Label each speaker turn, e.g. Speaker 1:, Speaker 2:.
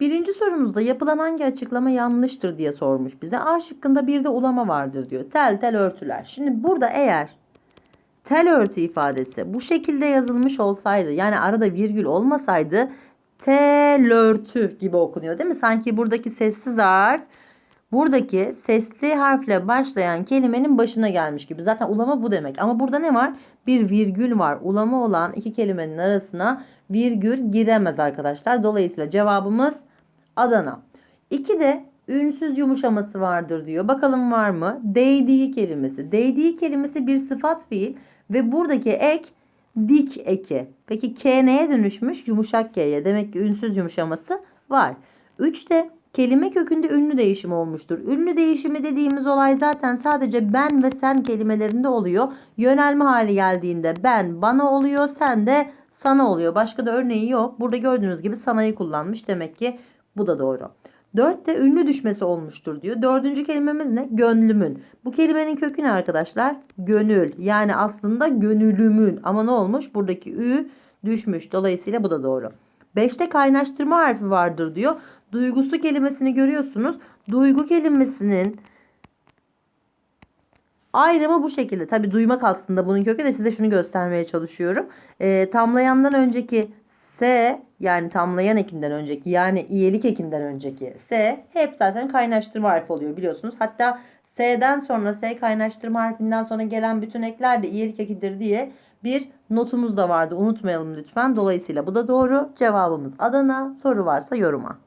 Speaker 1: Birinci sorumuzda yapılan hangi açıklama yanlıştır diye sormuş bize. A şıkkında bir de ulama vardır diyor. Tel tel örtüler. Şimdi burada eğer tel örtü ifadesi bu şekilde yazılmış olsaydı yani arada virgül olmasaydı tel örtü gibi okunuyor değil mi? Sanki buradaki sessiz harf buradaki sesli harfle başlayan kelimenin başına gelmiş gibi. Zaten ulama bu demek. Ama burada ne var? Bir virgül var. Ulama olan iki kelimenin arasına virgül giremez arkadaşlar. Dolayısıyla cevabımız Adana. İki de ünsüz yumuşaması vardır diyor. Bakalım var mı? Değdiği kelimesi. Değdiği kelimesi bir sıfat fiil ve buradaki ek dik eki. Peki K neye dönüşmüş? Yumuşak K'ye. Demek ki ünsüz yumuşaması var. 3'te kelime kökünde ünlü değişimi olmuştur. Ünlü değişimi dediğimiz olay zaten sadece ben ve sen kelimelerinde oluyor. Yönelme hali geldiğinde ben bana oluyor, sen de sana oluyor. Başka da örneği yok. Burada gördüğünüz gibi sanayı kullanmış. Demek ki bu da doğru. Dörtte ünlü düşmesi olmuştur diyor. Dördüncü kelimemiz ne? Gönlümün. Bu kelimenin kökü ne arkadaşlar? Gönül. Yani aslında gönülümün. Ama ne olmuş? Buradaki ü düşmüş. Dolayısıyla bu da doğru. Beşte kaynaştırma harfi vardır diyor. Duygusu kelimesini görüyorsunuz. Duygu kelimesinin ayrımı bu şekilde. Tabi duymak aslında bunun kökü de size şunu göstermeye çalışıyorum. Ee, tamlayandan önceki S yani tamlayan ekinden önceki yani iyelik ekinden önceki S hep zaten kaynaştırma harfi oluyor biliyorsunuz. Hatta S'den sonra S kaynaştırma harfinden sonra gelen bütün ekler de iyelik ekidir diye bir notumuz da vardı. Unutmayalım lütfen. Dolayısıyla bu da doğru. Cevabımız Adana. Soru varsa yoruma.